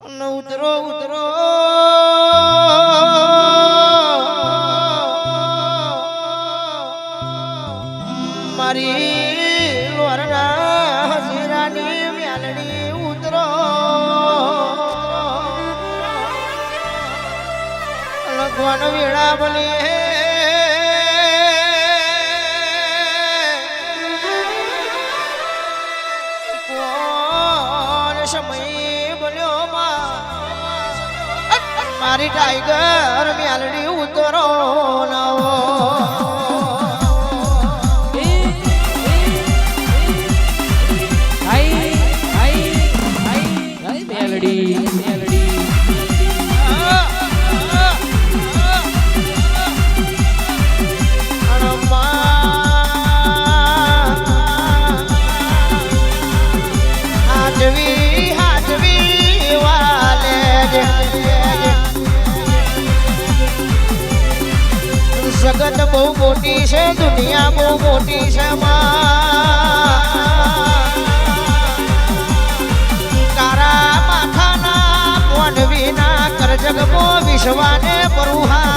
ઉતરો ઉતરો. મારી લોરના હજીરાની મ્યાલડી ઉતરો. લગવાન વેળા બને મારી ટાઈગર મ્યાલડી ઉતરો નવો. બહુ મોટી છે દુનિયા બહુ મોટી છે તારા માથાના પોન વિના કરજગમો વિશ્વાને પરુહા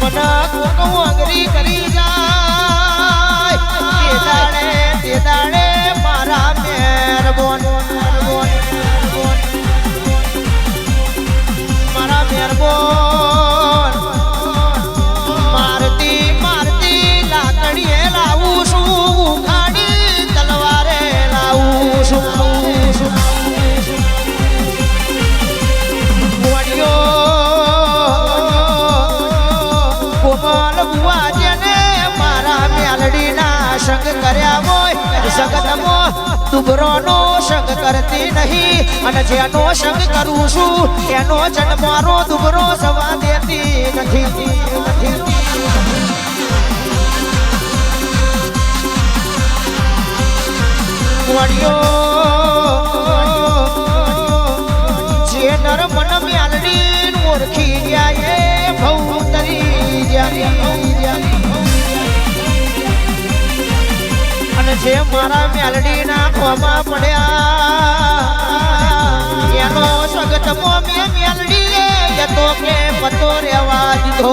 અમને કોક વગરી કરી જાય તે દાડે તે મારા મહેરબાન સંગ કર્યા હોય જગતમો દુબરોનો સંગ કરતી નહીં. અને જેનો સંગ કરું છું, એનો જન્મ મારો દુબરો સવા દેતી નથી. વડિયો અને જે મારા મ્યાલડીના ખોમાં પડ્યા. એનો સગતમો મે મેલડી એ તો કે પતો રેવા દીધો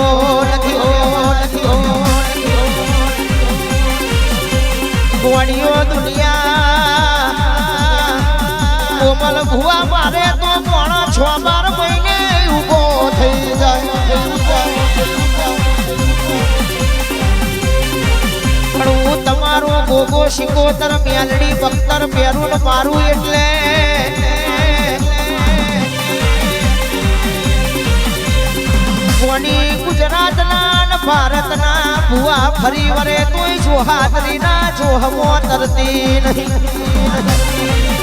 નથી હો, નથી હો, ગોળીઓ દુનિયા. કોમલ ભુવા મારે તો કોણ છ ગોગો શિકોતર મ્યાલડી બખ્તર પહેરું મારું એટલે. કોની ગુજરાતના ને ભારતના ભુવા ફરી વરે તોય જોહાદરીના જોહમો તરતી નહીં.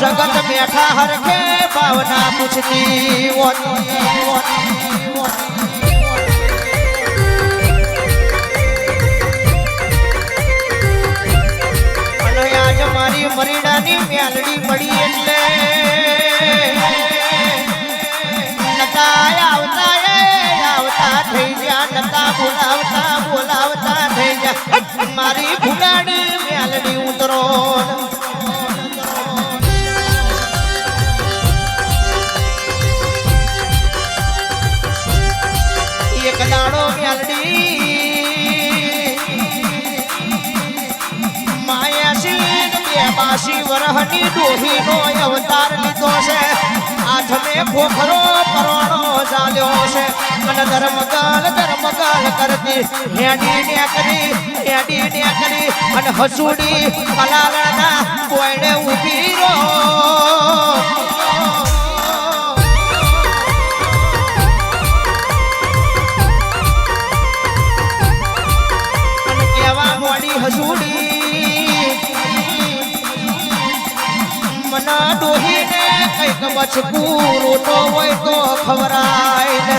જગત બેઠા હરખે ભાવના પૂછતી આજ મારી મરીડાની મ્યાલડી પડી એટલે નતા આવતા આવતા થઈ નતા બોલાવતા બોલાવતા મારી ભૂલાડી મેલડી ઉતરો. વરહની દોહીનો અવતાર લીધો છે. આઠમે ખોખરો પરવાણો ચાલ્યો છે. અને ધર્મગલ ધર્મગલ કરતી, હેડી ને કરી હેડી ને અને હસુડી કલાલના કોઈને ઊભી રહો. ડોહીને કંઈક બચકું તો હોય તો ખવરાય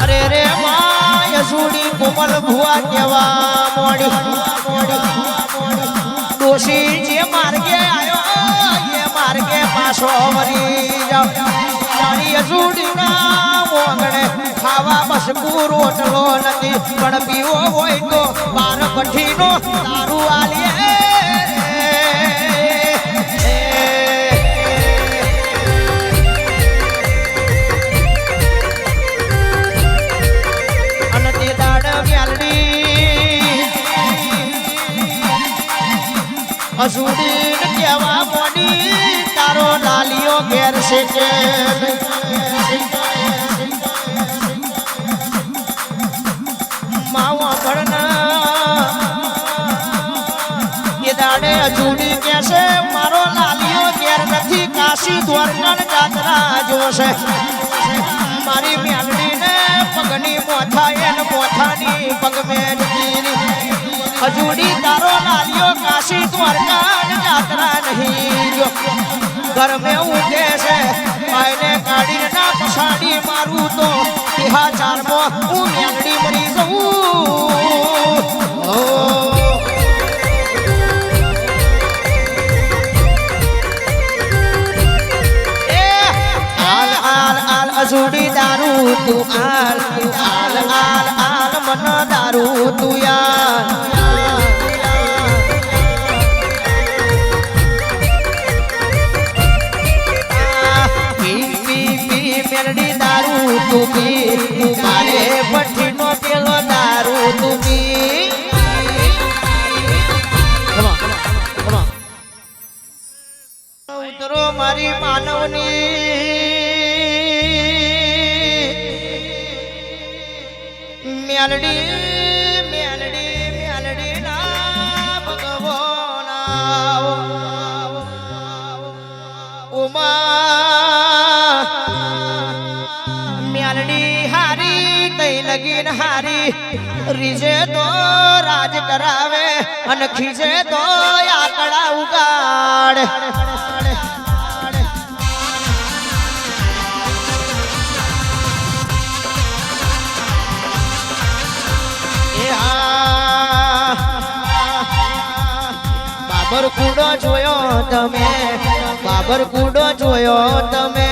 અરે રે માય સુડી કોમલ ભુવા કેવા મોડી. ડોશી જે માર્ગે આવ્યો માર્ગે પાછો વરી તારી અજુડીના મોગણે ખાવા બસ રોટલો નથી. પણ પીવો હોય તો બાર કઠીનો દારૂ આલીએ. અસુડીન કેવા મોડી તારો લાલિયો ઘેર છે કે માવો ભણના એ મારો લાલિયો ઘેર નથી, કાશી દ્વારકા જાત્રા જોશે. મારી મેલડીને પગની મોથા એને મોથાની પગ મેં હજુડી તારો લાલ્યો, કાશી દ્વારકા યાત્રા નહીં જો ઘર મેં ઉઠે છે, પાયને કાઢી ના પછાડી મારું તો. તિહા ચારમાં હું મેંગડી મરી આલ અજુડી દારૂ તું આલ આલ આલ આલ, મન દારૂ તું યાર. પી મેરડી દારૂ તું પી તું મારે ભઠ્ઠીનો પેલો દારૂ તું પી. ઉતરો મારી માનવની. મેલડી હારી હારી રીજે તો રાજ કરાવે અને ખીજે તો આકડા ઉગાડ. બાબર કુડો જોયો તમે, બાબર કુડો જોયો તમે.